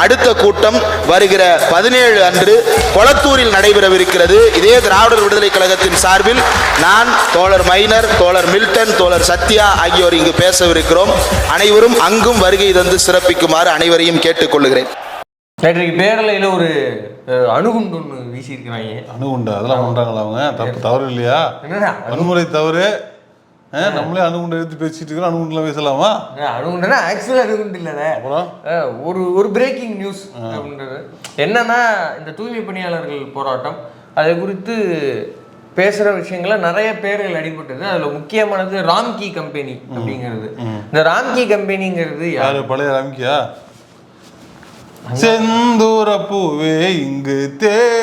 அடுத்த கூட்டம் வருகிற பதினேழு அன்று கொளத்தூரில் நடைபெறவிருக்கிறது. இதே திராவிடர் விடுதலை கழகத்தின் சார்பில் நான் தோழர் மைனர் தோழர் மில்டன் தோழர் சத்யா ஆகியோர் இங்கு பேசவிருக்கிறோம். அனைவரும் அங்கும் வருகை தந்து சிறப்பிக்குமாறு அனைவரையும் கேட்டுக்கொள்கிறேன் நேற்றைக்கு பேரலையில் ஒரு அணுகுண்டு ஒன்று வீசியிருக்கிறாங்க அணுகுண்டு அதெல்லாம் பண்றாங்களா அவங்க? தப்பு தவறு இல்லையா? என்னடா வன்முறை தவறு நம்மளே அணுகுண்டு எடுத்து பேசிட்டு இருக்கிறோம். அணுகுண்டுலாம் பேசலாமா? அணுகுண்டுனா? ஆக்சுவலாக அணுகுண்டு இல்லைண்ணே ஒரு ஒரு பிரேக்கிங் நியூஸ் அப்படின்றது. என்னன்னா இந்த தூய்மை பணியாளர்கள் போராட்டம் அதை குறித்து பேசுகிற விஷயங்கள நிறைய பேர்கள் அடிபட்டது. அதில் முக்கியமானது ராம்கி கம்பெனி அப்படிங்கிறது. இந்த ராம்கி கம்பெனிங்கிறது யார்? பழைய ராமிக்கியா செந்தூர பூவே இங்கு தேன்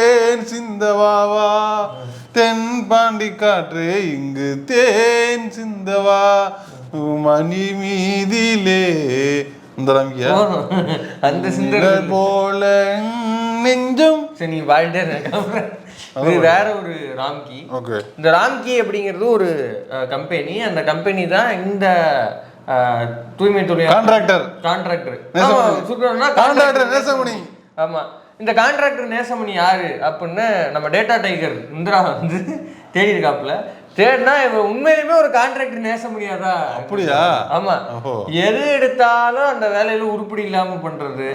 காற்றே இங்கு தேன் சிந்தவா. மணி மீதிலே அந்த நிழல் போல நெஞ்சம். சரி நீ வாழ்ந்தே. இது வேற ஒரு ராம்கி. ஓகே. இந்த ராம்கி அப்படிங்கிறது ஒரு கம்பெனி. அந்த கம்பெனி தான் இந்த தூய்மை தொழிலாளர் contractor contractor Nesamani. Contractor Nesamani. ஆமா. இந்த கான்ட்ராக்டர் நேசமணி யாரு? அப்படின்னு நம்ம டேட்டா டைகர் இந்திரா வந்து தேடி இருக்காப்புல தேடினா இவன் உண்மையிலுமே ஒரு கான்ட்ராக்டர் நேசமணியாதா அப்படியா? ஆமா. எது எடுத்தாலும் அந்த வேலையில உருப்படி இல்லாம பண்றது.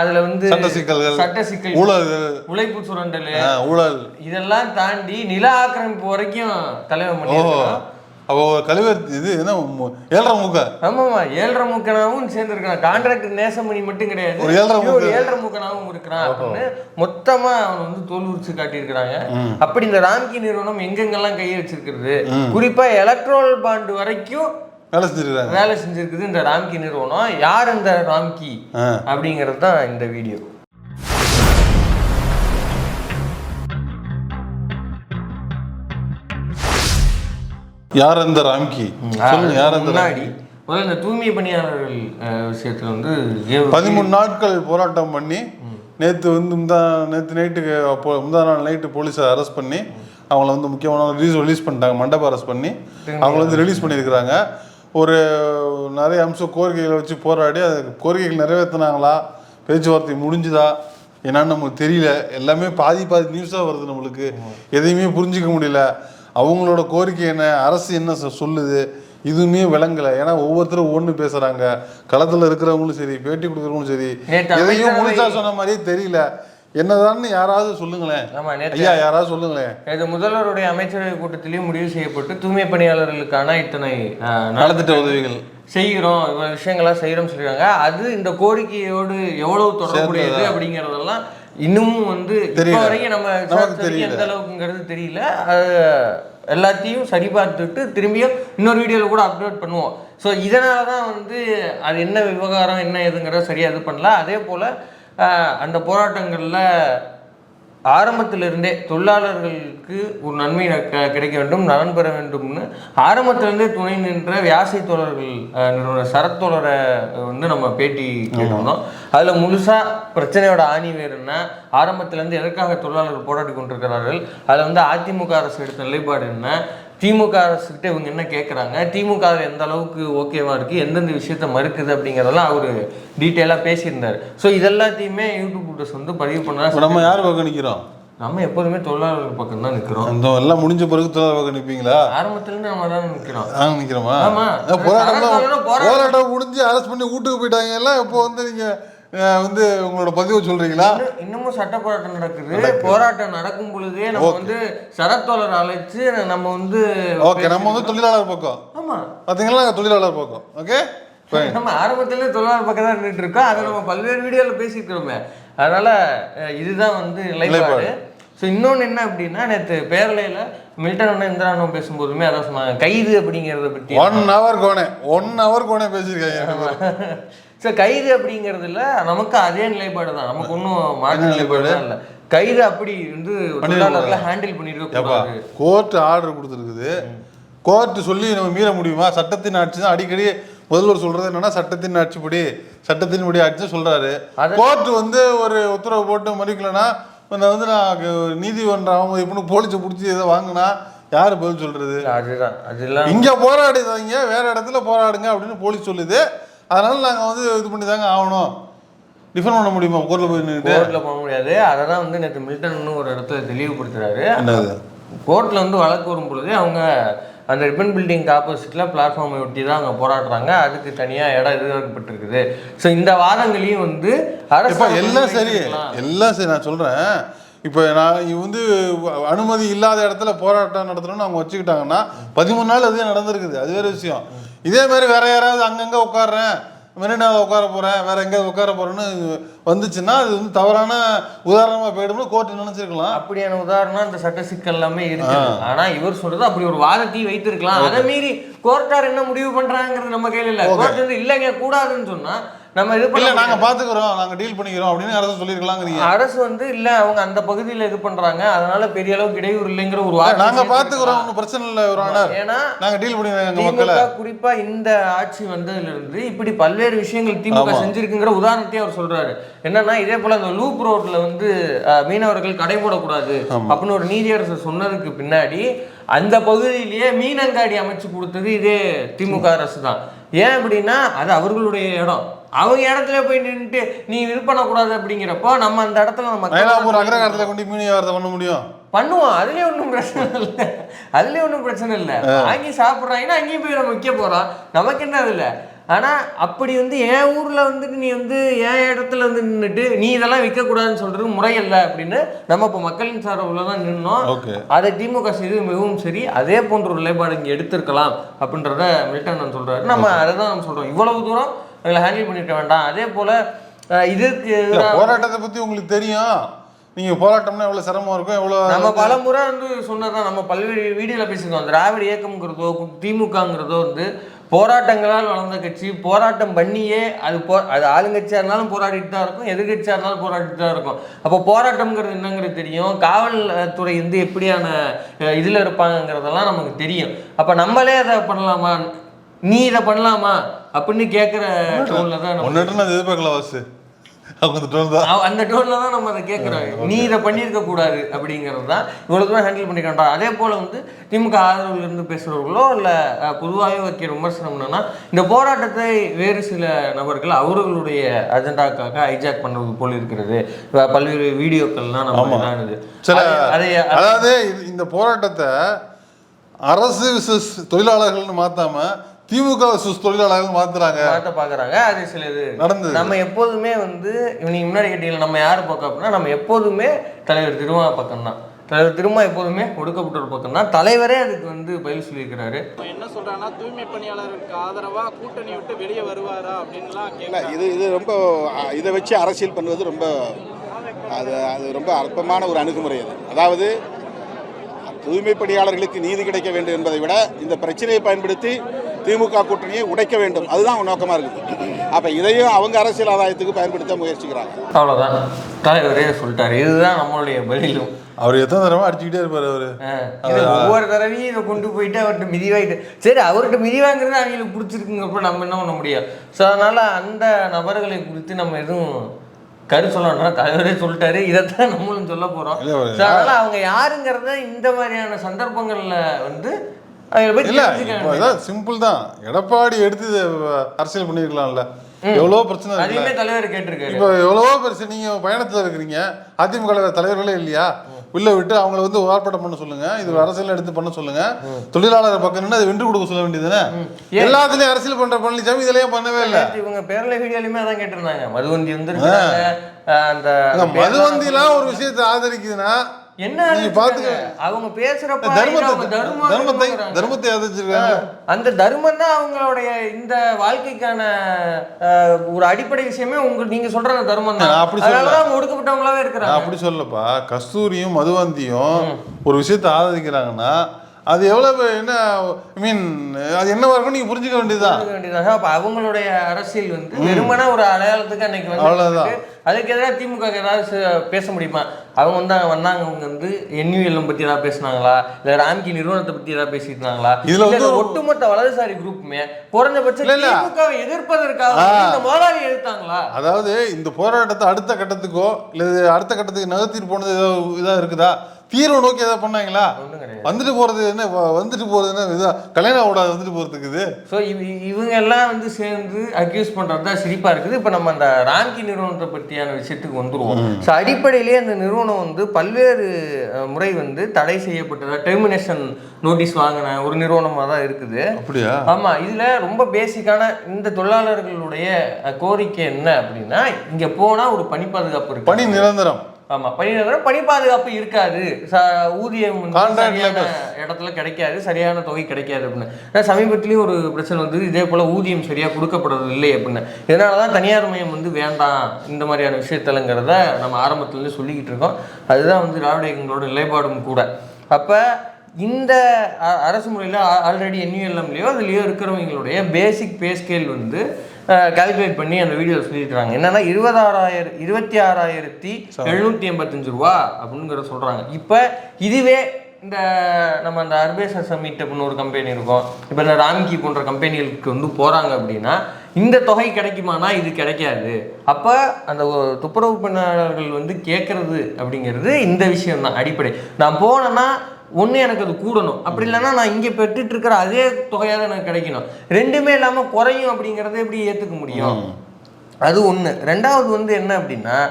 அதுல வந்து சட்ட சிக்கல்கள், சட்ட சிக்கல் ஊழல். உழைப்பு சுரண்டல். ஊழல். இதெல்லாம் தாண்டி நில ஆக்கிரமிப்பு வரைக்கும் தலைவன் ஓஹோ. அப்போ கழிவர் இது என்ன ஏழரை மூக்க. ஆமாமா ஏழரை மூக்கனாவும் சேர்ந்துருக்கான் கான்ட்ராக்டர் நேசமணி மட்டும் கிடையாது. ஒரு ஏழரை ஒரு. ஏழரை மூக்கனாவும் இருக்கிறான் அப்படின்னு மொத்தமா அவன் வந்து தோல் உரிச்சு காட்டியிருக்கிறாங்க. அப்படி இந்த ராம்கி நிறுவனம் எங்கெங்கெல்லாம் கையை வச்சிருக்கிறது? குறிப்பா எலக்ட்ரோல் பாண்டு வரைக்கும் வேலை செஞ்சிருக்காங்க வேலை செஞ்சிருக்குது இந்த ராம்கி நிறுவனம். யார் இந்த ராம்கி. அப்படிங்கிறது தான் இந்த வீடியோ யார் அந்த ராம்கி சொல்லுங்க யார் அந்த முன்னாடி முதல்ல இந்த தூய்மை பணியாளர்கள் விஷயத்துல வந்து பதிமூணு நாட்கள் போராட்டம் பண்ணி நேற்று வந்து முந்தா நேற்று நைட்டுக்கு அப்போ முந்தா நாள் நைட்டு போலீஸை அரெஸ்ட் பண்ணி அவங்கள வந்து முக்கியமான ரிலீஸ் ரிலீஸ் பண்ணிட்டாங்க மண்டபம் அரெஸ்ட் பண்ணி அவங்கள வந்து ரிலீஸ் பண்ணியிருக்கிறாங்க. ஒரு நிறைய அம்சம் கோரிக்கைகளை வச்சு போராடி அது கோரிக்கைகள் நிறைவேற்றினாங்களா பேச்சுவார்த்தை முடிஞ்சுதா? என்னன்னு நமக்கு தெரியல. எல்லாமே பாதி பாதி நியூஸாக வருது நம்மளுக்கு. எதையுமே புரிஞ்சிக்க முடியல. அவங்களோட கோரிக்கை என்ன? அரசு என்ன சொ- சொல்லுது? இதுவுமே விளங்கலை. ஏன்னா ஒவ்வொருத்தரும் ஒவ்வொன்று பேசுகிறாங்க களத்தில் இருக்கிறவங்களும் சரி பேட்டி கொடுக்குறவங்களும் சரி எதையும் முழுசா சொன்ன மாதிரியே தெரியல. என்னதான்னு யாராவது சொல்லுங்களேன். ஐயா யாராவது சொல்லுங்களேன். இது முதல்வருடைய அமைச்சரவை கூட்டத்திலேயே முடிவு செய்யப்பட்டு தூய்மை பணியாளர்களுக்கான இத்தனை நலத்திட்ட உதவிகள். செய்கிறோம். இவ்வளவு விஷயங்கள்லாம் செய்கிறோம்னு சொல்லியிருக்காங்க. அது இந்த கோரிக்கையோடு எவ்வளவு தொடர்புடையது அப்படிங்கிறதெல்லாம் இன்னமும் வந்து இப்போ. வரைக்கும் நம்ம. எந்த அளவுக்குங்கிறது தெரியல அது எல்லாத்தையும் சரி பார்த்துட்டு திரும்பியும் இன்னொரு வீடியோவில் கூட அப்லோட் பண்ணுவோம் ஸோ இதனால தான் வந்து அது என்ன விவகாரம் என்ன ஏதுங்கிறத சரியாக இது பண்ணல அதே போல் அந்த போராட்டங்களில் ஆரம்பத்திலிருந்தே தொழிலாளர்களுக்கு ஒரு நன்மை கிடைக்க வேண்டும் நலன் பெற வேண்டும்னு ஆரம்பத்திலிருந்தே துணை நின்ற வியாசை தோழர்கள் நிறுவனர் சரத் தோழரை வந்து நம்ம பேட்டி கேட்டிருந்தோம். அதில் முழுசாக பிரச்சனையோட ஆணி வேறு என்ன? ஆரம்பத்திலேருந்து எதற்காக தொழிலாளர்கள் போராடி கொண்டிருக்கிறார்கள்? அதில் வந்து அதிமுக அரசு எடுத்த நிலைப்பாடு என்ன? திமுக அரசுகிட்ட இவங்க என்ன கேட்குறாங்க திமுக எந்த அளவுக்கு ஓகேவா இருக்கு? எந்தெந்த விஷயத்த மறுக்குது அப்படிங்கிறதெல்லாம் அவர் டீட்டெயிலாக பேசியிருந்தார். ஸோ இதெல்லாத்தையுமே யூடியூப் வீடியோஸ் வந்து பதிவு பண்ணா நம்ம யார் நிற்கிறோம் நம்ம எப்போதுமே தொழிலாளர்கள் பக்கம் தான் நிற்கிறோம் அந்த எல்லாம் முடிஞ்ச பிறகு தொழிலாளர் பக்கம் நிற்பீங்களா ஆரம்பத்துலேருந்து நம்ம தான் நிற்கிறோம் ஆ நிற்கிறோமா ஆமா. போராட்டம். போராட்டம் முடிஞ்சு அரெஸ்ட் பண்ணி வீட்டுக்கு போயிட்டாங்க. எல்லாம் இப்போ வந்து நீங்க அஹ், வந்து உங்களோட பதிவு சொல்றீங்களா? இன்னும் இன்னமும் சட்ட போராட்டம் நடக்குது. போராட்டம் நடக்கும் பொழுதே நம்ம வந்து சரத்தோழர் அழைச்சு நம்ம வந்து ஓகே நம்ம வந்து தொழிலாளர் பக்கம். ஆமா. பார்த்தீங்களா நாங்கள் தொழிலாளர் பக்கம். ஓகே? நம்ம ஆரம்பத்துல தொழிலாளர் பக்கம் தான் நின்றுட்டு இருக்கோம். அதை நம்ம பல்வேறு வீடியோவில் பேசிக்கிறோமே அதனால இதுதான் வந்து நிலைப்பாடு. ஸோ இன்னொன்று என்ன அப்படின்னா நேற்று பேரலையில் மில்டன் அண்ணன் இந்திராணம் பேசும்போதுமே அதான் சொன்னாங்க. கைது அப்படிங்கிறத பற்றி ஒன் ஹவர் கோனே ஒன் ஹவர் கோனே பேசியிருக்காங்க. ஸோ கைது அப்படிங்கிறதுல நமக்கு அதே நிலைப்பாடு தான். நமக்கு ஒன்றும் மாற்று நிலைப்பாடு? இல்லை. கைது அப்படி வந்து ஹேண்டில் பண்ணிருக்க கோர்ட் ஆர்டர் கொடுத்துருக்குது. கோர்ட் சொல்லி நம்ம மீற முடியுமா? சட்டத்தின் ஆட்சி தான். அடிக்கடி முதல்வர் சொல்றது என்னன்னா சட்டத்தின் ஆட்சிப்படி சட்டத்தின்படி ஆட்சி சொல்றாரு. கோர்ட் வந்து ஒரு உத்தரவு போட்டு மறிக்கலன்னா வந்து நான் நீதிமன்றம் அவங்க இப்படி போலீஸை பிடிச்சி இதை வாங்கினா யார் பதில் சொல்றது? அதுதான் அதெல்லாம் இங்க போராடுதாங்க வேற இடத்துல போராடுங்க அப்படின்னு போலீஸ் சொல்லுது. அதனால நாங்க வந்து இது பண்ணி தாங்க ஆகணும். டிஃபன் பண்ண முடியுமா? கோர்ட்ல போய் நின்றுட்டு கோர்ட்ல போக முடியாது. அதை தான் வந்து நேற்று மில்டன் ஒரு இடத்துல தெளிவுபடுத்துறாரு. என்னது? கோர்ட்ல வந்து வழக்கு வரும் பொழுது அவங்க அந்த ரிப்பன் பில்டிங்க்கு ஆப்போசிட்ல பிளாட்ஃபார்மை ஒட்டி தான் அவங்க போராடுறாங்க. அதுக்கு தனியா இடம் எதிர்பார்க்கப்பட்டிருக்குது ஸோ இந்த வாதங்களையும் வந்து அரசு எல்லாம் சரி. எல்லாம் சரி. நான் சொல்றேன். இப்போ நான் இங்க வந்து அனுமதி இல்லாத இடத்துல போராட்டம் நடத்தணும்னு அவங்க வச்சுக்கிட்டாங்கன்னா பதிமூணு நாள் அதே நடந்திருக்குது. அது வேற விஷயம். இதே மாதிரி வேற யாராவது அங்கங்க உட்காடுறேன் மெரினாவில் உட்கார போறேன் வேற எங்கேயாவது உட்கார போறேன்னு வந்துச்சுன்னா அது வந்து தவறான உதாரணமா போயிடும்னு கோர்ட் நினைச்சிருக்கலாம். அப்படியான உதாரணம் இந்த சட்ட சிக்கல் எல்லாமே இருக்கு ஆனா இவர் சொல்றது அப்படி ஒரு வாதத்தையும் வைத்திருக்கலாம். அதை மீறி கோர்ட்டார் என்ன முடிவு பண்றாங்கிறது நம்ம கையில இல்ல. கோர்ட் வந்து இல்லைங்க கூடாதுன்னு சொன்னா நம்ம இது இல்ல பண்ண நாங்க பாத்துக்கிறோம் நாங்க டீல் பண்ணிக்கிறோம் அப்படின்னு அரசு சொல்லிருக்கலாங்கிறீங்க அரசு வந்து இல்ல அவங்க அந்த பகுதியில இது பண்றாங்க. அதனால பெரிய அளவுக்கு இடையூறு இல்லைங்கிற ஒரு நாங்க வாதத்தை பாத்துக்கிறோம் ஒன்றும் பிரச்சனை இல்லை ஒரு ஆனர் ஏன்னா நாங்க டீல் மக்களை திமுக குறிப்பா இந்த ஆட்சி வந்ததுல இருந்து இப்படி பல்வேறு விஷயங்கள் திமுக செஞ்சிருக்குங்கிற உதாரணத்தையும் அவர் சொல்றாரு. என்னன்னா இதே போல அந்த லூப் ரோட்ல வந்து மீனவர்கள் கடை போடக்கூடாது அப்படின்னு ஒரு நீதியரசர் சொன்னதுக்கு பின்னாடி அந்த பகுதியிலேயே மீனங்காடி அமைச்சு கொடுத்தது இதே திமுக அரசு தான் ஏன் அப்படின்னா அது அவர்களுடைய இடம். அவங்க இடத்துல போய் நின்னுட்டு நீ இது பண்ணக்கூடாது அப்படிங்கிறப்போ நம்ம அந்த இடத்துல நம்ம மயிலாப்பூர் அக்ரகாரத்தில் கொண்டு மீன் வியாபாரத்தை பண்ண முடியும்? பண்ணுவோம். அதுலயே ஒன்றும் பிரச்சனை இல்லை. அதுலயே ஒன்றும் பிரச்சனை இல்லை. வாங்கி சாப்பிட்றாங்கன்னா அங்கேயும் போய் நம்ம விற்க போறோம். நமக்கு என்ன அதில் ஆனா அப்படி வந்து என் ஊர்ல வந்துட்டு நீ வந்து என் இடத்துல வந்து நின்றுட்டு நீ இதெல்லாம் விற்கக்கூடாதுன்னு சொல்றது முறையல்ல அப்படின்னு நம்ம இப்போ மக்களின் சார்பில் தான் நின்னோம். அதை திமுக செய்து மிகவும் சரி. அதே போன்ற ஒரு நிலைப்பாடு இங்கே எடுத்திருக்கலாம் அப்படின்றத மில்டன் சொல்றாரு. நம்ம அதை தான் நம்ம சொல்றோம். இவ்வளவு தூரம் இதில் ஹேண்டில் பண்ணிருக்க வேண்டாம். அதே போல இதுக்கு போராட்டத்தை பத்தி உங்களுக்கு தெரியும். நீங்க போராட்டம்னா எவ்வளவு சிரமம் இருக்கும் எவ்வளவு நம்ம பல முறை வந்து சொன்னதான் நம்ம பல்வேறு வீடியோல பேசியிருக்கோம். திராவிட இயக்கம்ங்கிறதோ திமுகங்கிறதோ வந்து போராட்டங்களால் வளர்ந்த கட்சி போராட்டம் பண்ணியே அது போ அது ஆளுங்கட்சியாக இருந்தாலும் போராடிட்டு தான் இருக்கும் எதிர்கட்சியாக இருந்தாலும் போராடிட்டு தான் இருக்கும். அப்போ போராட்டம்ங்கிறது என்னங்கிறது தெரியும் காவல்துறை வந்து எப்படியான இதுல இருப்பாங்கங்கிறதெல்லாம் நமக்கு தெரியும். அப்போ நம்மளே அதை பண்ணலாமா? நீ இதை பண்ணலாமா? அப்படின்னு கேட்குற டோன்ல தான் ஒன்னுட்டு நான் எதிர்பார்க்கல வாசு அந்த டோன்ல தான். நம்ம அதை கேட்குறோம் நீ இதை பண்ணியிருக்க கூடாது அப்படிங்கிறது தான் இவ்வளவு தூரம் ஹேண்டில் பண்ணிக்கிட்டா அதே போல வந்து திமுக ஆதரவுல இருந்து பேசுறவர்களோ இல்லை பொதுவாகவே வைக்கிற விமர்சனம் என்னன்னா இந்த போராட்டத்தை வேறு சில நபர்கள் அவர்களுடைய அஜெண்டாக்காக ஹைஜாக் பண்றது போல இருக்கிறது. பல்வேறு வீடியோக்கள்லாம் நம்ம அதாவது இந்த போராட்டத்தை அரசு தொழிலாளர்கள்னு மாத்தாம திமுக தொழிலாளர்கள் மாத்துறாங்க. மாற்ற பார்க்குறாங்க அது சில இது நடந்தது. நம்ம எப்போதுமே வந்து நீங்க முன்னாடி கேட்டீங்களா நம்ம யார் பக்கம் அப்படின்னா நம்ம எப்போதுமே தலைவர் திருமா பக்கம் தான். தலைவர் திருமா எப்போதுமே ஒடுக்கப்பட்டோர் பக்கம் தான். தலைவரே அதுக்கு வந்து பதில் சொல்லியிருக்கிறாரு. என்ன சொல்றான்னா தூய்மை பணியாளருக்கு ஆதரவா கூட்டணி விட்டு வெளியே வருவாரா அப்படின்லாம் இது இது ரொம்ப இதை வச்சு அரசியல் பண்ணுவது ரொம்ப அது அது ரொம்ப அற்பமான ஒரு அணுகுமுறை அது. அதாவது தூய்மை பணியாளர்களுக்கு நீதி கிடைக்க வேண்டும் என்பதை விட இந்த பிரச்சனையை பயன்படுத்தி திமுக கூட்டணியை உடைக்க வேண்டும். அதுதான் அவங்க நோக்கமாக இருக்குது. அப்போ இதையும் அவங்க அரசியல் ஆதாயத்துக்கு பயன்படுத்த முயற்சிக்கிறாங்க. அவ்வளவுதான். தலைவரே சொல்லிட்டாரு. இதுதான் நம்மளுடைய பதிலும் அவர் எத்தனை தடவை அடிச்சுக்கிட்டே இருப்பாரு அவரு? ஒவ்வொரு தடவையும் இதை கொண்டு போயிட்டு அவர்கிட்ட மிதி வாங்கிட்டு சரி அவர்கிட்ட மிதி வாங்குறது அவங்களுக்கு பிடிச்சிருக்குங்கிறப்ப நம்ம என்ன பண்ண முடியும்? ஸோ அதனால அந்த நபர்களை குறித்து நம்ம எதுவும் கரு சொல்லணும்னா தலைவரே சொல்லிட்டாரு. இதைத்தான் நம்மளும் சொல்ல ஒரு- ஸோ அதனால அவங்க யாருங்கிறத இந்த மாதிரியான சந்தர்ப்பங்கள்ல வந்து இல்ல. இதான் சிம்பிள் தான். எடப்பாடி எடுத்து அரசியல் பண்ணிருக்கலாம்ல. எவ்வளவோ பிரச்சனை தலைவர் கேட்டிருக்காரு. இப்போ எவ்வளவோ பெருசு நீங்க பயணத்துல இருக்கிறீங்க. அதிமுக தலைவர்களே இல்லையா? உள்ள விட்டு அவங்கள வந்து ஆர்ப்பாட்டம் பண்ண சொல்லுங்க. இது அரசியல் எடுத்து பண்ண சொல்லுங்க. தொழிலாளர் பக்கம் நின்று அதை வென்று கொடுக்க சொல்ல வேண்டியதுதானே? எல்லாத்துலயும் அரசியல் பண்ற பழனிசாமி இதுலயும் பண்ணவே இல்லை? இவங்க பேரலை வீடியோலையுமே அதான் கேட்டிருந்தாங்க. மதுவந்தி வந்துருக்காங்க அந்த மதுவந்திலாம் ஒரு விஷயத்தை ஆதரிக்குதுன்னா என்ன? பாத்துக்க அவங்க பேசுறப்ப தர்மத்தை தர்மத்தை. தர்மத்தை ஆதரிச்சிருக்காங்க அந்த தர்மம் தான் அவங்களுடைய இந்த வாழ்க்கைக்கான ஒரு அடிப்படை விஷயமே உங்க நீங்க சொல்ற தர்மம் தான் அப்படி சொல்லல. அவங்க ஒடுக்கப்பட்டவங்களாவே இருக்கிறாங்க அப்படி சொல்லப்பா கஸ்தூரியும் மதுவந்தியும் ஒரு விஷயத்தை ஆதரிக்கிறாங்கன்னா அது எவ்வளவு என்ன ஐ மீன் அது என்னவா இருக்கும் நீங்க புரிஞ்சுக்க புரிஞ்சுக்க வேண்டியதாக அப்ப அவங்களுடைய அரசியல் வந்து வெறுமனே ஒரு அடையாளத்துக்கு அன்னைக்கு அவ்வளவுதான். வந்து அதுக்கு எதிராக திமுக ஏதாவது பேச முடியுமா? அவங்க வந்து வந்தாங்க அவங்க வந்து என்யூஎல்எம் பத்தி ஏதாவது பேசுனாங்களா? இல்ல ராம்கி நிறுவனத்தை பத்தி ஏதாவது பேசிட்டு இருந்தாங்களா இதுல வந்து ஒட்டுமொத்த வலதுசாரி குரூப்புமே குறைஞ்சபட்சம். திமுகவை எதிர்ப்பதற்காக இந்த முதலாளி எதிர்த்தாங்களா அதாவது இந்த போராட்டத்தை அடுத்த கட்டத்துக்கோ இல்லை அடுத்த கட்டத்துக்கு நகர்த்திட்டு போனது ஏதோ இதாக இருக்குதா? தீர்வை நோக்கி ஏதாவது பண்ணாங்களா. வந்துட்டு போறது என்ன வந்துட்டு போறது என்ன இதா கல்யாணம் ஓடாது வந்துட்டு போறதுக்கு இது? ஸோ இவங்க எல்லாம் வந்து சேர்ந்து அக்யூஸ் பண்ணுறது தான் சிரிப்பாக இருக்குது. இப்போ நம்ம அந்த ராம்கி நிறுவனத்தை பற்றியான விஷயத்துக்கு வந்துருவோம். ஸோ அடிப்படையிலேயே அந்த நிறுவனம் வந்து பல்வேறு முறை வந்து தடை செய்யப்பட்டதா டெர்மினேஷன் நோட்டீஸ் வாங்கின ஒரு நிறுவனமாக தான் இருக்குது. அப்படியா? ஆமா இதுல ரொம்ப பேசிக்கான இந்த தொழிலாளர்களுடைய கோரிக்கை என்ன அப்படின்னா இங்க போனா ஒரு பணி பாதுகாப்பு இருக்கு. பணி நிரந்தரம். ஆமா பணி பணி பாதுகாப்பு இருக்காது. ச- ஊதியம். இடத்துல கிடைக்காது சரியான தொகை கிடைக்காது அப்படின்னு. ஏன்னா சமீபத்திலயும் ஒரு பிரச்சனை வந்து இதே போல ஊதியம் சரியா கொடுக்கப்படுறது இல்லை அப்படின்னு. இதனாலதான் தனியார் மயம் வந்து வேண்டாம். இந்த மாதிரியான விஷயத்தலங்கிறத நம்ம ஆரம்பத்துல இருந்து சொல்லிக்கிட்டு இருக்கோம். அதுதான் வந்து திராவிட இயக்கங்களோட நிலைப்பாடும் கூட. அப்ப இந்த அரசு முறையில் ஆல்ரெடி என்யூஎல்எம்லையோ அதுலேயோ இருக்கிறவங்களுடைய பேசிக் பே ஸ்கேல் வந்து கால்குலேட் பண்ணி அந்த வீடியோ சொல்லியிருக்கிறாங்க என்னன்னா இருபதாறாயிரம் இருபத்தி ஆறாயிரத்தி எழுநூற்றி எண்பத்தஞ்சு ரூபா அப்படிங்கிற சொல்கிறாங்க இப்போ இதுவே இந்த நம்ம அந்த அர்பேச சமிட் அப்படின்னு ஒரு கம்பெனி இருக்கும். இப்போ இந்த ராம்கி போன்ற கம்பெனிகளுக்கு வந்து போகிறாங்க அப்படின்னா இந்த தொகை கிடைக்குமானா? இது கிடைக்காது. அப்போ அந்த துப்புரவு பணியாளர்கள் வந்து கேட்கறது அப்படிங்கிறது இந்த விஷயம் தான் அடிப்படை. நான் போனேன்னா ஒன்று எனக்கு அது கூடணும். அப்படி இல்லைன்னா நான் இங்கே பெற்றுட்டு இருக்கிற அதே தொகையாக எனக்கு கிடைக்கணும். ரெண்டுமே இல்லாமல் குறையும் அப்படிங்கிறத எப்படி ஏற்றுக்க முடியும்? அது ஒன்று ரெண்டாவது வந்து என்ன அப்படின்னா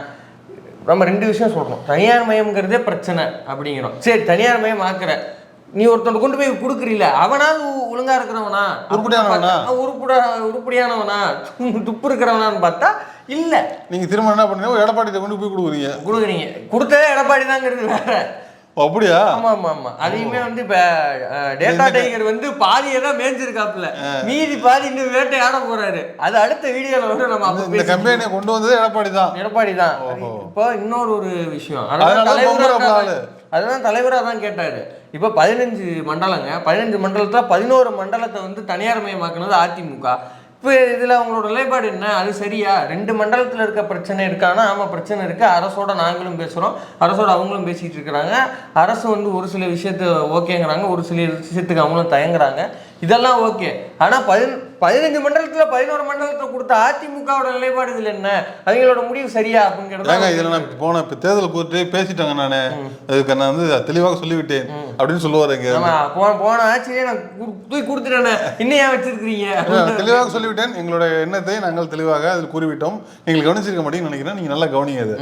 நம்ம ரெண்டு விஷயம் சொல்கிறோம் தனியார் மயம்ங்கிறதே பிரச்சனை அப்படிங்கிறோம். சரி தனியார் மயம் ஆக்குற. நீ ஒருத்தன் கொண்டு போய் கொடுக்குறீல அவனாவது ஒ- ஒழுங்கா இருக்கிறவனா? உருப்படியானவனா? உருப்பட உருப்படியானவனா? துப்பு இருக்கிறவனான்னு பார்த்தா இல்லை. நீங்க திரும்ப என்ன பண்ணீங்க? எடப்பாடி கொண்டு போய் கொடுக்குறீங்க. கொடுக்குறீங்க. கொடுத்ததே எடப்பாடி தாங்கிறது வேற. அப்படியா? ஆமா ஆமா ஆமா. அதையுமே வந்து இப்ப டேட்டா டைகர் வந்து பாதியை தான் மேய்ஞ்சிருக்காப்புல. மீதி பாதி இன்னும் வேட்டையாட போறாரு. அது அடுத்த வீடியோல வந்து நம்ம இந்த. கம்பெனியை கொண்டு வந்தது எடப்பாடி தான் எடப்பாடி தான் இப்போ இன்னொரு ஒரு விஷயம். அதனால தலைவரா தலைவராக தான் கேட்டாரு. இப்போ பதினஞ்சு மண்டலங்க பதினஞ்சு மண்டலத்துல பதினோரு மண்டலத்தை வந்து தனியார் மயமாக்குனது அதிமுக. இப்போ இதில் அவங்களோட நிலைப்பாடு என்ன? அது சரியா? ரெண்டு மண்டலத்தில் இருக்க பிரச்சனை இருக்கானா ஆமாம் பிரச்சனை இருக்குது அரசோட நாங்களும் பேசுகிறோம் அரசோட அவங்களும் பேசிகிட்டு இருக்கிறாங்க. அரசு வந்து ஒரு சில விஷயத்த ஓகேங்கிறாங்க. ஒரு சில விஷயத்துக்கு அவங்களும் தயங்குறாங்க. இதெல்லாம் ஓகே. ஆனால் பதின பதினஞ்சு மண்டலத்தில் பதினோரு மண்டலத்தை கொடுத்த அதிமுகவோட நிலைப்பாடு இதில் என்ன? அவங்களோட முடிவு சரியா அப்படிங்கிறது இதுல நான் போன இப்ப தேர்தல் கூட்டு பேசிட்டாங்க நானு. அதுக்கு நான் வந்து தெளிவாக சொல்லிவிட்டேன் அப்படின்னு சொல்லுவாரு இங்க. போன போன ஆட்சியிலே நான் தூக்கி கொடுத்துட்டேனே. இன்னும் ஏன் வச்சிருக்கிறீங்க? தெளிவாக சொல்லிவிட்டேன். எங்களுடைய எண்ணத்தை நாங்கள் தெளிவாக அதில் கூறிவிட்டோம். நீங்கள் கவனிச்சிருக்க மாட்டீங்கன்னு நினைக்கிறேன். நீங்க நல்லா கவனிங்க அது.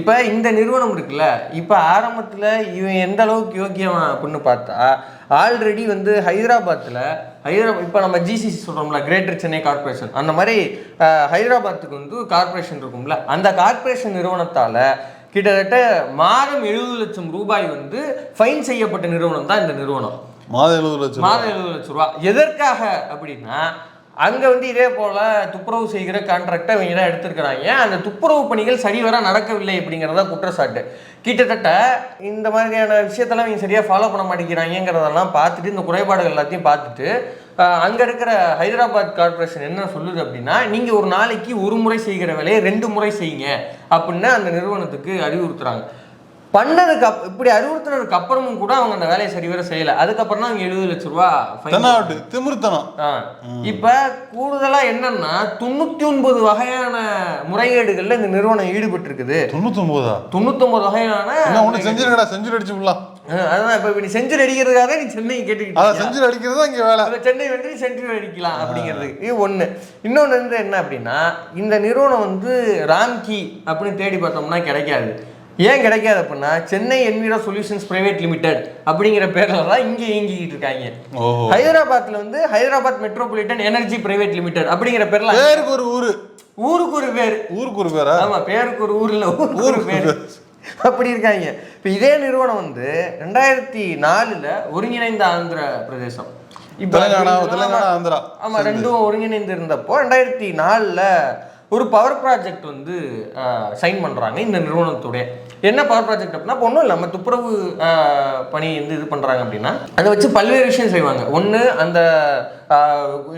இப்ப இந்த நிறுவனம் இருக்குல்ல இப்ப ஆரம்பத்துல இவன் எந்த அளவுக்கு யோக்கியம் அப்படின்னு பார்த்தா ஆல்ரெடி வந்து ஹைதராபாத்தில் ஹைதராபாத் இப்போ நம்ம ஜிசிசி சொல்கிறோம்ல கிரேட்டர் சென்னை கார்ப்பரேஷன் அந்த மாதிரி ஹைதராபாத்துக்கு வந்து கார்ப்பரேஷன் இருக்கும்ல. அந்த கார்ப்பரேஷன் நிறுவனத்தால் கிட்டத்தட்ட மாதம் எழுபது லட்சம் ரூபாய் வந்து ஃபைன் செய்யப்பட்ட நிறுவனம் தான் இந்த நிறுவனம். மாதம் எழுபது லட்சம் மாதம் எழுபது லட்சம் ரூபா. எதற்காக அப்படின்னா அங்கே வந்து இதே போல் துப்புரவு செய்கிற கான்ட்ராக்டை இவங்க தான் எடுத்திருக்கிறாங்க. அந்த துப்புரவு பணிகள் சரிவர நடக்கவில்லை அப்படிங்கிறதா குற்றச்சாட்டு. கிட்டத்தட்ட இந்த மாதிரியான விஷயத்தெல்லாம் இவங்க சரியாக ஃபாலோ பண்ண மாட்டேங்கிறாங்கிறதெல்லாம் பார்த்துட்டு இந்த குறைபாடுகள் எல்லாத்தையும் பார்த்துட்டு அங்கே இருக்கிற ஹைதராபாத் கார்ப்பரேஷன் என்ன சொல்லுது அப்படின்னா நீங்கள் ஒரு நாளைக்கு ஒரு முறை செய்கிற வேலையை ரெண்டு முறை செய்யுங்க அப்படின்னு அந்த நிறுவனத்துக்கு அறிவுறுத்துறாங்க. பண்ணதுக்கு அப் இப்படி அறிவுறுத்தினதுக்கு அப்புறமும் கூட அவங்க அந்த வேலையை சரிவர செய்யல. அதுக்கப்புறம் தான் அவங்க எழுபது லட்ச ரூபா திமிர்த்தனம். இப்ப கூடுதலா என்னன்னா தொண்ணூத்தி ஒன்பது வகையான முறைகேடுகள்ல இந்த நிறுவனம் ஈடுபட்டு இருக்குது தொண்ணூத்தி ஒன்பதா தொண்ணூத்தி ஒன்பது வகையான செஞ்சிருக்கடா செஞ்சுரி அடிச்சு விடலாம். அதான் இப்ப நீ செஞ்சுரி அடிக்கிறதுக்காக நீ சென்னை கேட்டுக்கிட்டு செஞ்சுரி அடிக்கிறது இங்க வேலை. சென்னை வந்து நீ சென்ட்ரி அடிக்கலாம் அப்படிங்கிறது இது ஒண்ணு. இன்னொன்னு வந்து என்ன அப்படின்னா இந்த நிறுவனம் வந்து ராம்கி அப்படின்னு தேடி பார்த்தோம்னா கிடைக்காது. ஏன் கிடைக்காது அப்படின்னா Chennai enviro solutions private limited அப்படிங்கிற பேர்ல தான் இங்க இயங்கிக்கிட்டு இருக்காங்க. ஹைதராபாத்ல வந்து Hyderabad metropolitan energy private limited அப்படிங்கிற பேர்ல பேருக்கு ஒரு ஊரு. ஊருக்கு ஒரு பேர். ஊருக்கு ஒரு பேரா? ஆமா பேருக்கு ஒரு ஊர்ல ஊருக்கு பேர். அப்படி இருக்காங்க. இப்போ இதே நிறுவனம் வந்து ரெண்டாயிரத்தி நாலுல ஒருங்கிணைந்த ஆந்திர பிரதேசம். இப்ப ஆந்திரா. ஆமா ரெண்டும் ஒருங்கிணைந்து இருந்தப்போ ரெண்டாயிரத்தி நாலுல ஒரு பவர் ப்ராஜெக்ட் வந்து சைன் பண்ணுறாங்க இந்த நிறுவனத்துடைய. என்ன பவர் ப்ராஜெக்ட் அப்படின்னா இப்போ ஒன்றும் இல்லை நம்ம துப்புரவு பணி வந்து இது பண்ணுறாங்க அப்படின்னா அதை வச்சு பல்வேறு விஷயம் செய்வாங்க. ஒன்று அந்த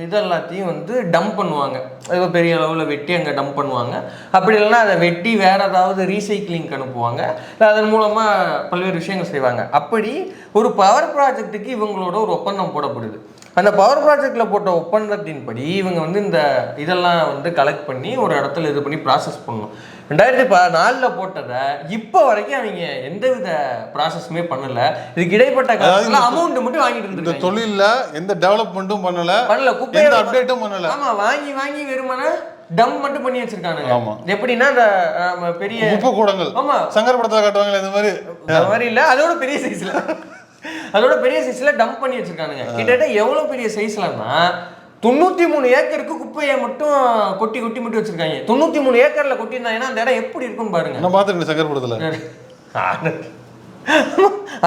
இதெல்லாத்தையும் வந்து டம்ப் பண்ணுவாங்க. அது பெரிய அளவில் வெட்டி அங்கே டம்ப் பண்ணுவாங்க. அப்படி இல்லைன்னா அதை வெட்டி வேற ஏதாவது ரீசைக்ளிங்க்கு அனுப்புவாங்க. இல்லை அதன் மூலமாக பல்வேறு விஷயங்கள் செய்வாங்க. அப்படி ஒரு பவர் ப்ராஜெக்ட்டுக்கு இவங்களோட ஒரு ஒப்பந்தம் போடப்படுது. அந்த பவர் ப்ராஜெக்டில் போட்ட ஒப்பந்தத்தின்படி இவங்க வந்து இந்த இதெல்லாம் வந்து கலெக்ட் பண்ணி ஒரு இடத்துல இது பண்ணி ப்ராசஸ் பண்ணணும். ரெண்டாயிரத்தி ப நாலில் போட்டதை இப்போ வரைக்கும் அவங்க எந்தவித ப்ராசஸுமே பண்ணல. இதுக்கு இடைப்பட்ட காலத்தில் அமௌண்ட் மட்டும் வாங்கிட்டு இந்த இருந்திருக்காங்க. தொழில்ல எந்த டெவலப்மெண்ட்டும் பண்ணல. பண்ணல எந்த அப்டேட்டும் பண்ணல. ஆமா வாங்கி வாங்கி வெறுமனே டம் மட்டும் பண்ணி வச்சிருக்கானுங்க. ஆமா. எப்படின்னா இந்த ஆமா, பெரிய குப்பை கூடங்கள். ஆமா. சங்கர் படத்துல காட்டுவாங்களே இந்த மாதிரி. அந்த மாதிரி இல்ல அதோட பெரிய சைஸ்ல அதோட பெரிய சைஸ்ல டம்ப் பண்ணி வச்சிருக்கானுங்க. கிட்டத்தட்ட எவ்வளவு பெரிய சைஸ்லன்னா தொண்ணூத்தி மூணு ஏக்கருக்கு குப்பையை மட்டும் கொட்டி கொட்டி மட்டும் வச்சிருக்காங்க. தொண்ணூத்தி மூணு ஏக்கர்ல கொட்டியிருந்தாங்கன்னா அந்த இடம் எப்படி இருக்கும்னு பாருங்க. நான் பார்த்துருக்கேன் சங்கர் படத்துல.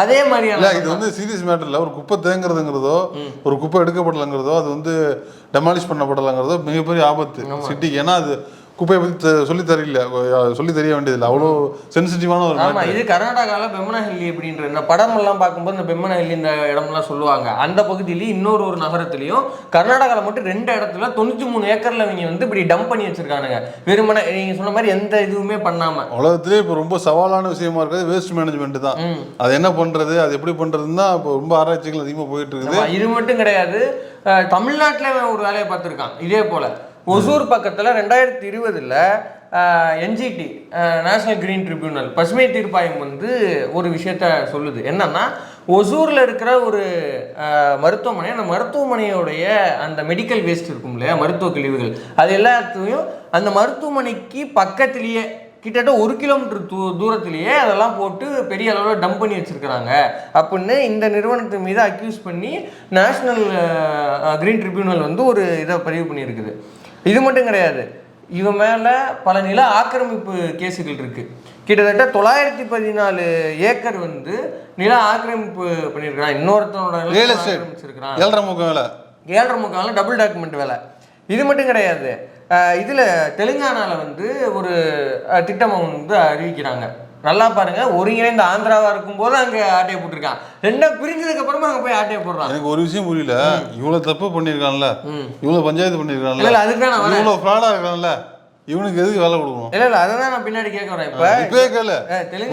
அதே இல்ல மாதிரியான இது வந்து சீரியஸ் மேட்டர் இல்ல. ஒரு குப்பை தேங்குறதுங்கிறதோ ஒரு குப்பை எடுக்கப்படலைங்கிறதோ அது வந்து டெமாலிஷ் பண்ணப்படலைங்கிறதோ மிகப்பெரிய ஆபத்து. சிட்டிக்கு. ஏன்னா அது குப்பையை தெ- சொல்லி தெரியல சொல்லி தெரிய வேண்டியதில்லை. அவ்வளோ சென்சிட்டிவான ஒரு ஆமா matter. இது கர்நாடகால பெம்மனஹள்ளி அப்படின்ற இந்த படம் எல்லாம் பார்க்கும்போது இந்த பெம்மனஹள்ளி இந்த இடம்லாம் சொல்லுவாங்க. அந்த பகுதியிலயும் இன்னொரு ஒரு நகரத்திலயும் கர்நாடகால மட்டும் ரெண்டு இடத்துல தொண்ணூத்தி மூணு ஏக்கர்ல இவங்க வந்து இப்படி டம்ப் பண்ணி வச்சிருக்கானுங்க. வெறுமனே நீங்க சொன்ன மாதிரி எந்த இதுவுமே பண்ணாம. உலகத்திலே இப்போ ரொம்ப சவாலான விஷயமா இருக்கிறது வேஸ்ட் மேனேஜ்மெண்ட் தான். அது என்ன பண்றது அது எப்படி பண்றதுன்னு தான் இப்போ ரொம்ப ஆராய்ச்சிகள் அதிகமாக போயிட்டு இருக்குது. இது மட்டும் கிடையாது. தமிழ்நாட்டுல ஒரு வேலையை பார்த்துருக்கான் இதே போல. ஒசூர் பக்கத்தில் ரெண்டாயிரத்தி இருபதில் என்ஜிடி நேஷனல் கிரீன் ட்ரிபியூனல் பசுமை தீர்ப்பாயம் வந்து ஒரு விஷயத்த சொல்லுது. என்னன்னா ஒசூரில் இருக்கிற ஒரு மருத்துவமனை அந்த மருத்துவமனையோடைய அந்த மெடிக்கல் வேஸ்ட் இருக்கும் இல்லையா மருத்துவ கழிவுகள். அது எல்லாத்தையும் அந்த மருத்துவமனைக்கு பக்கத்திலேயே கிட்டத்தட்ட ஒரு கிலோமீட்டர் தூ தூரத்திலேயே அதெல்லாம் போட்டு பெரிய அளவில் டம்ப் பண்ணி வச்சுருக்கிறாங்க. அப்படின்னு இந்த நிறுவனத்தின் மீது அக்யூஸ் பண்ணி நேஷ்னல் க்ரீன் ட்ரிபியூனல் வந்து ஒரு இதை பதிவு பண்ணியிருக்குது. இது மட்டும் கிடையாது. இவன் மேலே பல நில ஆக்கிரமிப்பு கேஸுகள் இருக்கு. கிட்டத்தட்ட தொள்ளாயிரத்தி பதினாலு ஏக்கர் வந்து நில ஆக்கிரமிப்பு பண்ணியிருக்கிறான். இன்னொருத்தனோட ரியல் எஸ்டேட் ஆக்கிரமிச்சிருக்கிறான். ஏழரை முக்கம் வேலை. ஏழரை முக்காலும் டபுள் டாக்குமெண்ட் வேலை. இது மட்டும் கிடையாது. இதுல தெலுங்கானால வந்து ஒரு திட்டம் வந்து அறிவிக்கிறாங்க. நல்லா பாருங்க. ஒருங்கிணைந்த ஆந்திராவா இருக்கும்போது அங்க ஆட்டையை போட்டிருக்கான். ரெண்டா பிரிஞ்சதுக்கு அப்புறமா அங்க போய் ஆட்டையை போடுறான். எனக்கு ஒரு விஷயம் புரியல. இவ்வளவு தப்பு பண்ணியிருக்கான்ல. இவ்வளவு பஞ்சாயத்து பண்ணியிருக்கான்ல. இல்ல அதுக்கு தான் நான் வரேன். இவ்வளவு ஃப்ராடா இருக்கான்ல. இவனுக்கு எதுக்கு வேலை கொடுக்கணும்? இல்ல இல்ல அதை தான் நான் பின்னாடி கேட்க வரேன். இப்ப இப்பவே கேளு.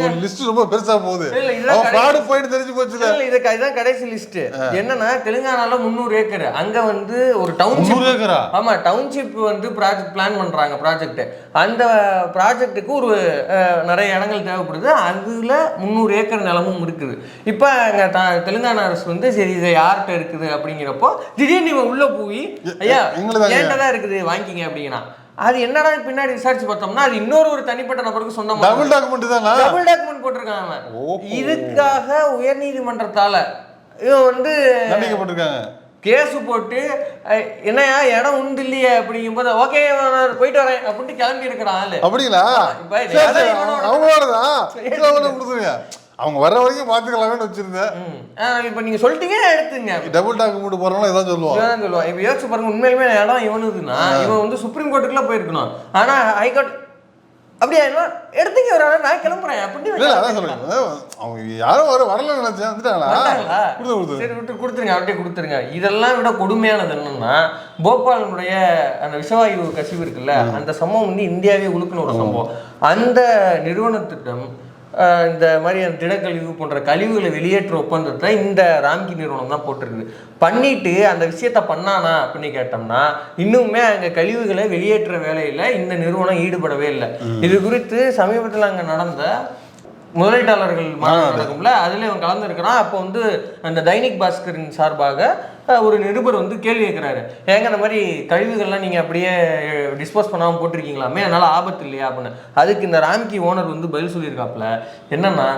ஒரு லிஸ்ட் ரொம்ப பெருசா போகுது. இல்ல, கடைசி- ஃப்ராடு போயிட்டு தெரிஞ்சு போச்சுல. இல்ல, இதுக்கு இதுதான் கடைசி லிஸ்ட் என்னன்னா தெலுங்கானால முந்நூறு ஏக்கர். அங்க வந்து ஒரு டவுன்ஷிப் ஏக்கரா? ஆமா டவுன்ஷிப் வந்து ப்ராஜெக்ட் பிளான் பண்றாங்க ப்ராஜெக்ட் அந்த ப்ராஜெக்ட்டுக்கு ஒரு நிறைய இடங்கள் தேவைப்படுது. அதுல முந்நூறு ஏக்கர் நிலமும் இருக்குது. இப்போ அங்க த- தெலுங்கானா அரசு வந்து சரி இது யார்கிட்ட இருக்குது அப்படிங்கிறப்போ திடீர்னு இவன் உள்ள போய் ஐயா எங்களுதாங்க. என்கிட்ட தான் இருக்குது வாங்கிக்கிங்க அப்படிங்கிறான் அது என்னடா பின்னாடி விசாரிச்சு பார்த்தோம்னா அது இன்னொரு ஒரு தனிப்பட்ட நபருக்கு சொந்தமா டபுள் டாக்குமெண்ட் தானா? டபுள் டாக்குமெண்ட் ஓஹோ. இதுக்காக உயர்நீதிமன்றத்தால இவன் வந்து தண்டிக்கப்பட்டிருக்காங்க கேஸ் போட்டு அஹ், என்னய்யா இடம் உண்டு இல்லையே அப்படிங்கும்போது ஓகே நான் போயிட்டு வரேன் அப்படின்ட்டு கிளம்பி இருக்கிறான் அப்படிங்களா? இப்ப இது சரி, அவங்க வர்ற வரைக்கும் பார்த்துக்கலாமேன்னு வச்சிருந்தேன். இப்ப நீங்க சொல்லிட்டீங்க எடுத்துங்க. டபுள் டாக்குமெண்ட் போறவங்க ஏதாவது சொல்லுவான் இவன் தான் சொல்லுவான் இப்ப யோசிச்சு பாருங்க உண்மையிலுமே இடம் இவனுதுன்னா இவன் வந்து சுப்ரீம் கோர்ட்டுக்குள்ள போயிருக்கணும். ஆனா ஹைகோர்ட் அப்படியா எடுத்துங்க ஒரு நான் கிளம்புறேன் அப்படின்னு இல்ல அதான் சொல்றேன். அவங்க யாரும் வர வரல நினைச்சேன் வந்துட்டாங்களா? வந்தாங்களா? கொடுத்து கொடுத்து சரி விட்டு கொடுத்துருங்க அப்படியே கொடுத்துருங்க. இதெல்லாம் விட கொடுமையானது என்னன்னா போபாலினுடைய அந்த விஷவாயு கசிவு இருக்குல்ல அந்த சம்பவம் வந்து இந்தியாவே உழுக்குன ஒரு சம்பவம். அந்த நிறுவனத்திடம் அஹ், இந்த மாதிரி அந்த திடக்கழிவு போன்ற கழிவுகளை வெளியேற்ற ஒப்பந்தத்தை இந்த ராம்கி நிறுவனம் தான் போட்டிருக்குது பண்ணிட்டு அந்த விஷயத்த பண்ணானா அப்படின்னு கேட்டோம்னா இன்னுமே அங்க கழிவுகளை வெளியேற்ற வேலையில இந்த நிறுவனம் ஈடுபடவே இல்லை. இது குறித்து சமீபத்தில் அங்க நடந்த முதலீட்டாளர்கள் மாநாடு நடக்கும்ல அதுல இவன் கலந்துருக்கிறான். அப்போ வந்து அந்த தைனிக் பாஸ்கரின் சார்பாக ஒரு நிருபர் வந்து கேள்வி கேட்குறாரு. ஏங்க இந்த மாதிரி கழிவுகள்லாம் நீங்க அப்படியே டிஸ்போஸ் பண்ணாம போட்டிருக்கீங்களாமே அதனால ஆபத்து இல்லையா அப்படின்னு. அதுக்கு இந்த ராம்கி ஓனர் வந்து பதில் சொல்லியிருக்காப்புல. என்னன்னா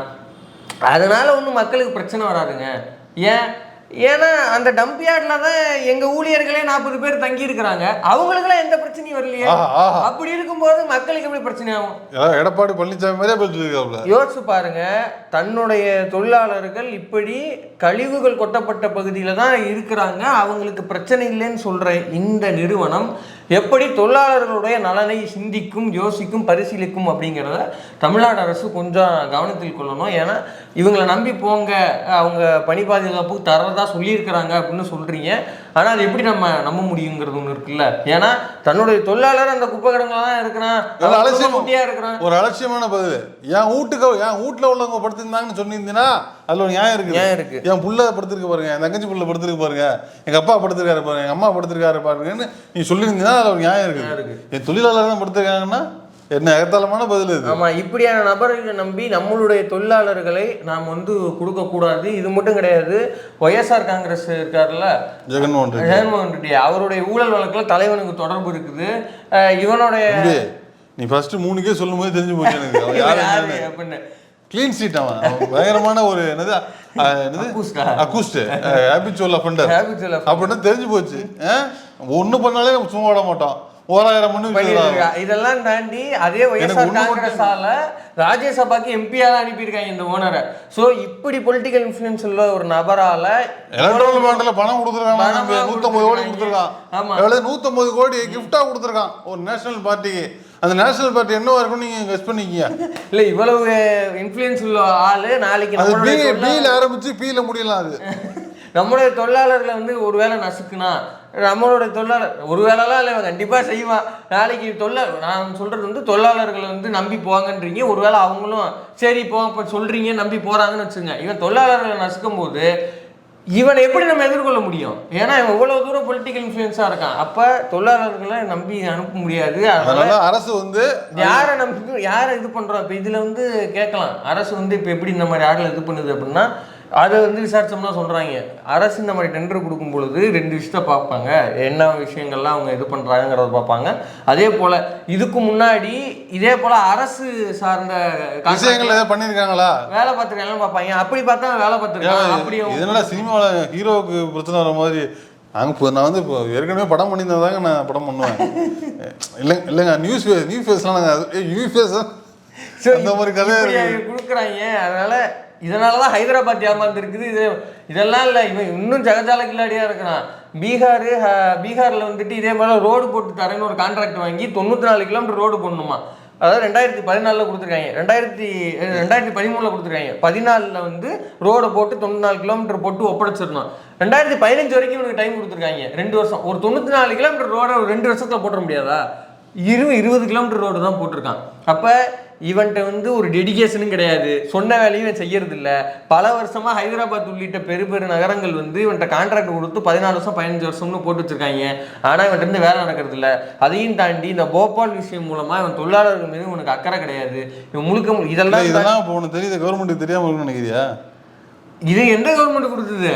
அதனால ஒன்றும் மக்களுக்கு பிரச்சனை வராதுங்க. ஏன்? ஏன்னா அந்த டம்ப் யார்ட்ல தான் எங்க ஊழியர்களே நாற்பது பேர் தங்கி இருக்கிறாங்க அவங்களுக்குலாம் எந்த பிரச்சனையும் வரலையே. அப்படி இருக்கும்போது மக்களுக்கு எப்படி பிரச்சனை ஆகும்? எடப்பாடி பழனிசாமி மாதிரியே யோசிச்சு பாருங்க. தன்னுடைய தொழிலாளர்கள் இப்படி கழிவுகள் கொட்டப்பட்ட பகுதியில தான் இருக்கிறாங்க. அவங்களுக்கு பிரச்சனை இல்லைன்னு சொல்ற இந்த நிறுவனம் எப்படி தொழிலாளர்களுடைய நலனை சிந்திக்கும் யோசிக்கும் பரிசீலிக்கும் அப்படிங்கிறத தமிழ்நாடு அரசு கொஞ்சம் கவனத்தில் கொள்ளணும். ஏன்னா இவங்களை நம்பி போங்க அவங்க பணி பாதுகாப்பு தரதா சொல்லியிருக்கிறாங்க அப்படின்னு சொல்கிறீங்க ஆனா அது எப்படி நம்ம நம்ப முடியுங்கிறது ஒண்ணு இருக்குல்ல. ஏன்னா தன்னுடைய தொழிலாளர் அந்த குப்பை கிடங்குல தான் இருக்கிறான். அலட்சியம். இருக்கிறான். ஒரு அலட்சியமான பதில் என் வீட்டுக்கு என் வீட்டுல உள்ளவங்க படுத்திருந்தாங்கன்னு சொன்னீங்கன்னா அதுல ஒரு நியாயம் இருக்கு நியாயம் இருக்கு. என் புள்ள படுத்திருக்கு பாருங்க என் தங்கச்சி புள்ள படுத்திருக்கு பாருங்க எங்க அப்பா படுத்திருக்காரு பாருங்க எங்க அம்மா படுத்திருக்காரு பாருங்கன்னு நீ சொல்லியிருந்தீங்கன்னா அதுல ஒரு நியாயம் இருக்கு. என் தொழிலாளர் தான் படுத்திருக்காங்கன்னா என்ன எகத்தாளமான பதில் இது. ஆமா இப்படியான நபர்களை நம்பி நம்மளுடைய தொழிலாளர்களை நாம் வந்து கொடுக்க கூடாது இது மட்டும் கிடையாது. ஒய்எஸ்ஆர் காங்கிரஸ் இருக்காருல்ல ஜெகன்மோகன் ரெட்டி. ஜெகன்மோகன் ரெட்டி. அவருடைய ஊழல் வழக்குல தலைவனுக்கு தொடர்பு இருக்குது. இவனுடைய நீ ஃபர்ஸ்ட் மூணுக்கே சொல்லும் போது தெரிஞ்சு போச்சு எனக்கு. அப்படின்னு. க்ளீன் சீட் அவன். பயங்கரமான ஒரு என்னது? அக்கூஸ்ட். Habitual offender. அப்படின்னு தெரிஞ்சு போச்சு. ஒன்று பண்ணாலே சும்மா விட மாட்டோம். ஓராயிரம் பண்ணி பண்ணிட்டு வச்சிருக்காங்க. இருக்கா. இதெல்லாம் தாண்டி அதே ஒய்எஸ்ஆர் ஒண்ணு காங்கிரஸால ராஜ்யசபாக்கு எம்பியால அனுப்பியிருக்காங்க இந்த ஓனரை சோ இப்படி பொலிட்டிக்கல் இன்ஃபுளுன்ஸ் உள்ள ஒரு நபரால எலக்ட்ரல் பாண்ட்ல பணம் கொடுத்துருக்கான் பணமா நூத்தம்பது கோடி கொடுத்திருக்காங்க. கொடுத்துருக்கான் ஆமா. எவ்வளவு நூத்தம்பது கோடி கிஃப்டா கொடுத்துருக்கான் ஒரு நேஷனல் பார்ட்டிக்கு அந்த நேஷனல் பார்ட்டி என்னவா இருக்கும் நீங்க கெஸ் பண்ணிக்கீங்க இல்ல இவ்வளவு இன்ஃபுளுன்ஸ் உள்ள ஆளு நாளைக்கு அது பி பியில் ஆரம்பிச்சு பீல முடியலாம் அது நம்மளுடைய தொழிலாளர்களை வந்து ஒருவேளை நசுக்குனா நம்மளுடைய தொழிலாளர் ஒரு வேலைலாம் இல்லை இவன் கண்டிப்பாக செய்வான் நாளைக்கு தொழிலாளர் நான் சொல்கிறது வந்து தொழிலாளர்களை வந்து நம்பி போங்கன்றீங்க. ஒருவேளை அவங்களும் சரி போ இப்போ சொல்கிறீங்க நம்பி போகிறாங்கன்னு வச்சுங்க இவன் தொழிலாளர்களை நசுக்கும் போது இவனை எப்படி நம்ம எதிர்கொள்ள முடியும்? ஏன்னா இவன் இவ்வளவு தூரம் பொலிட்டிக்கல் இன்ஃப்ளூயன்ஸாக இருக்கான். அப்போ தொழிலாளர்களை நம்பி அனுப்ப முடியாது. அதனால அரசு வந்து யாரை நம்ம யாரை இது பண்றோம்? இப்போ இதுல வந்து கேட்கலாம். அரசு வந்து இப்போ எப்படி இந்த மாதிரி ஆட்களை இது பண்ணுது அப்படின்னா அதை வந்து விசாரிச்சோம்னா சொல்றாங்க. அரசு இந்த மாதிரி டெண்டர் கொடுக்கும் பொழுது ரெண்டு விஷயத்த பார்ப்பாங்க. என்ன விஷயங்கள்லாம் அவங்க இது பண்றாங்கிறத பார்ப்பாங்க. அதே போல இதுக்கு முன்னாடி இதே போல அரசு சார்ந்த விஷயங்கள் ஏதாவது பண்ணியிருக்காங்களா? வேலை பார்த்துருக்காங்க பார்ப்பாங்க. அப்படி பார்த்தா வேலை பார்த்துருக்காங்க அப்படி இதனால சினிமாவில் ஹீரோவுக்கு பிரச்சனை வர மாதிரி? நாங்கள் இப்போ நான் வந்து இப்போ ஏற்கனவே படம் பண்ணியிருந்தா தாங்க நான் படம் பண்ணுவேன். இல்லைங்க இல்லைங்க நியூஸ் நியூ ஃபேஸ்லாம் நாங்கள் நியூ ஃபேஸ் அந்த மாதிரி கதை. கொடுக்குறாங்க. அதனால இதனால தான் ஹைதராபாத் ஏமாந்துருக்குது. இது இதெல்லாம் இல்லை. இவன் இன்னும் ஜகஜால கில்லாடியாக இருக்கிறான். பீகார் பீகாரில் வந்துட்டு இதே மாதிரி ரோடு போட்டு தரேன்னு ஒரு கான்ட்ராக்ட் வாங்கி தொண்ணூற்றி நாலு கிலோமீட்டர் ரோடு போடணுமா. அதாவது ரெண்டாயிரத்தி பதினாலில் கொடுத்துருக்காங்க. ரெண்டாயிரத்தி ரெண்டாயிரத்தி பதிமூணில் கொடுத்துருக்காங்க. பதினாலில் வந்து ரோடை போட்டு தொண்ணூறு நாலு கிலோமீட்டர் போட்டு ஒப்படைச்சிடணும். ரெண்டாயிரத்தி பதினஞ்சு வரைக்கும் இவனுக்கு டைம் கொடுத்துருக்காங்க. ரெண்டு வருஷம். ஒரு தொண்ணூற்றி நாலு கிலோமீட்டர் ரோடை ரெண்டு வருஷத்தில் போட்டுற முடியாதா? இரு இருபது கிலோமீட்டர் ரோடு தான் போட்டிருக்கான். அப்போ இவன்ட்ட வந்து ஒரு டெடிகேஷனும் கிடையாது. சொன்ன வேலையும் இவன் செய்யறது இல்ல பல வருஷமா ஹைதராபாத் உள்ளிட்ட பெரு பெரு நகரங்கள் வந்து இவன்ட்ட கான்ட்ராக்ட் கொடுத்து பதினாலு வருஷம் பதினஞ்சு வருஷம்னு போட்டு வச்சிருக்காங்க. ஆனா இவன்ட்ட இருந்து வேலை நடக்கிறது இல்ல அதையும் தாண்டி இந்த போபால் விஷயம் மூலமா இவன் தொழிலாளர்கள் மீது இவனுக்கு அக்கறை கிடையாது. இவன் முழுக்க இதெல்லாம் இதெல்லாம் உனக்கு தெரியுது. கவர்மெண்ட்டுக்கு தெரியாம இருக்கும்னு நினைக்கிறியா? இது எந்த கவர்மெண்ட் கொடுத்தது?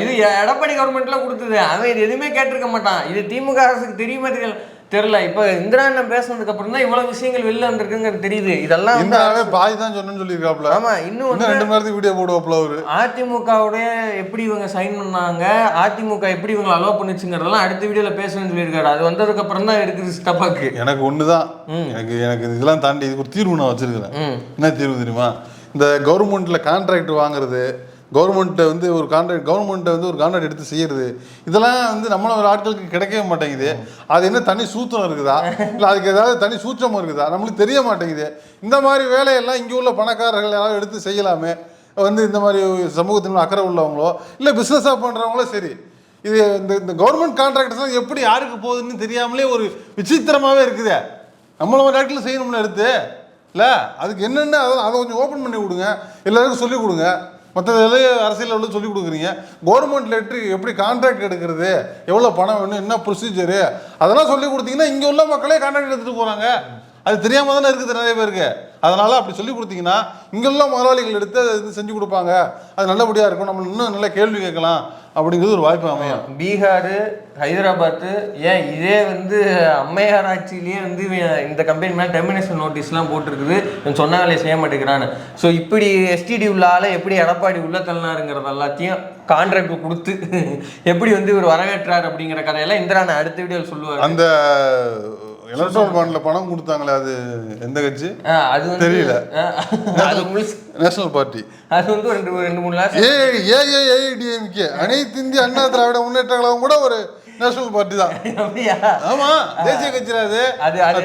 இது எடப்பாடி கவர்மெண்ட்ல கொடுத்தது. அவன் இது எதுவுமே கேட்டிருக்க மாட்டான். இது திமுக அரசுக்கு தெரியுமா தெரியல தெரியல. இப்ப இந்திரா அண்ணன் பேசுனதுக்கு அப்புறம் தான் இவ்வளவு விஷயங்கள் வெளில வந்திருக்குங்கிறது தெரியுது. இதெல்லாம் வந்து இந்திராவே பாய் தான் சொன்னேன்னு சொல்லியிருக்காப்ல. ஆமா இன்னும் ரெண்டு நேரத்துக்கு வீடியோ போடுவாப்ல அவரு. அதிமுகவுடைய எப்படி இவங்க சைன் பண்ணாங்க அதிமுக எப்படி இவங்களை அலோவ் பண்ணுச்சுங்கிறதெல்லாம் அடுத்த வீடியோல பேசுறேன்னு சொல்லியிருக்காரு. அது வந்ததுக்கு அப்புறம் தான் இருக்குது ஸ்டப்பாக்கு எனக்கு ஒண்ணுதான். எனக்கு எனக்கு இதெல்லாம் தாண்டி இதுக்கு ஒரு தீர்வு நான் வச்சிருக்கிறேன். என்ன தீர்வு தெரியுமா? இந்த கவர்மெண்ட்ல கான்ட்ராக்ட் வாங்குறது கவர்மெண்ட்டை வந்து ஒரு கான்ட்ராக்ட் கவர்மெண்ட்டை வந்து ஒரு கான்ட்ராக்ட் எடுத்து செய்யறது. இதெல்லாம் வந்து நம்மள ஒரு ஆட்களுக்கு கிடைக்கவே மாட்டேங்குது. அது என்ன தனி சூத்திரம் இருக்குதா? இல்லை அதுக்கு ஏதாவது தனி சூத்திரம் இருக்குதா? நம்மளுக்கு தெரிய மாட்டேங்குது. இந்த மாதிரி வேலையெல்லாம் இங்கே உள்ள பணக்காரர்கள் யாராவது எடுத்து செய்யலாமே? வந்து இந்த மாதிரி சமூகத்தின் அக்கறை உள்ளவங்களோ? இல்லை பிஸ்னஸாக பண்ணுறவங்களோ சரி. இது இந்த இந்த கவர்மெண்ட் கான்ட்ராக்டர்ஸ்லாம் எப்படி யாருக்கு போகுதுன்னு தெரியாமலே ஒரு விசித்திரமாகவே இருக்குதே. நம்மள ஒரு இடத்துல செய்யணும்னு எடுத்து. இல்லை அதுக்கு என்னென்ன அதை அதை கொஞ்சம் ஓப்பன் பண்ணி கொடுங்க. எல்லாருக்கும் சொல்லிக் கொடுங்க. மற்ற அரசியலில் உள்ள சொல்லிக் கொடுக்குறீங்க. கவர்மெண்ட் லெட்ரு எப்படி கான்ட்ராக்ட் எடுக்கிறது? எவ்வளோ பணம் வேணும்? என்ன ப்ரொசீஜரு அதெல்லாம் சொல்லி கொடுத்தீங்கன்னா இங்கே உள்ள மக்களே கான்ட்ராக்ட் எடுத்துகிட்டு போகிறாங்க அது தெரியாமல் தானே இருக்குது நிறைய பேருக்கு. அதனால அப்படி சொல்லி கொடுத்தீங்கன்னா இங்க உள்ள முதலாளிகள் எடுத்து அதை இது செஞ்சு கொடுப்பாங்க. அது நல்லபடியா இருக்கும். நம்ம இன்னும் நல்ல கேள்வி கேட்கலாம் அப்படிங்கிறது ஒரு வாய்ப்பு அமையும். பீகார் ஹைதராபாத்து ஏன் இதே வந்து அம்மையார் ஆட்சியிலேயே வந்து இந்த கம்பெனி மேலே டெர்மினேஷன் நோட்டீஸ்லாம் போட்டிருக்குது. இவன் சொன்ன வேலையை செய்ய மாட்டேங்கிறான்னு. ஸோ இப்படி எஸ்டிடி உள்ள ஆளை எப்படி எடப்பாடி உள்ள தள்ளினாருங்கிறது எல்லாத்தையும் கான்ட்ராக்ட் கொடுத்து எப்படி வந்து இவர் வரவேற்றார் அப்படிங்கிற கதையெல்லாம் இந்திரான அடுத்த வீடியோவில் சொல்லுவார். அந்த எலக்ட்ரல் பாண்ட்ல பணம் கொடுத்தாங்களே அது எந்த கட்சி? அது வந்து தெரியல. அது நேஷனல் பார்ட்டி அது வந்து ரெண்டு ரெண்டு மூணு லாஸ் ஏ ஏஐடிஎம்கே அனைத்து இந்திய அண்ணா திராவிட முன்னேற்ற கழகம் கூட ஒரு நேஷனல் பார்ட்டி தான்? ஆமா தேசிய கட்சி அது.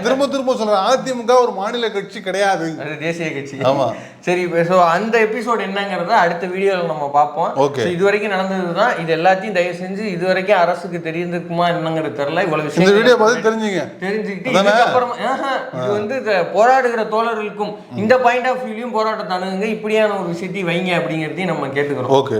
திரும்ப திரும்ப சொல்றேன் அதிமுக ஒரு மாநில கட்சி கிடையாது. அது தேசிய கட்சி. ஆமா. சரி ஸோ அந்த எபிசோட் என்னங்கிறத அடுத்த வீடியோவில் நம்ம பார்ப்போம். So, இது வரைக்கும் நடந்தது தான் இது எல்லாத்தையும் தயவு செஞ்சு இது வரைக்கும் அரசுக்கு தெரிந்திருக்குமா என்னங்கிறது தெரியல. இவ்வளவு இந்த விஷயம் வீடியோ பார்த்து தெரிஞ்சுங்க. தெரிஞ்சுக்கிட்டு ஆஹா, இது வந்து இந்த போராடுகிற தோழர்களுக்கும் இந்த பாயிண்ட் ஆஃப் வியூலையும் போராட்டத்தை அணுகுங்க. இப்படியான ஒரு விஷயத்தையும் வைங்க அப்படிங்கிறதையும் நம்ம கேட்டுக்கிறோம். ஓகே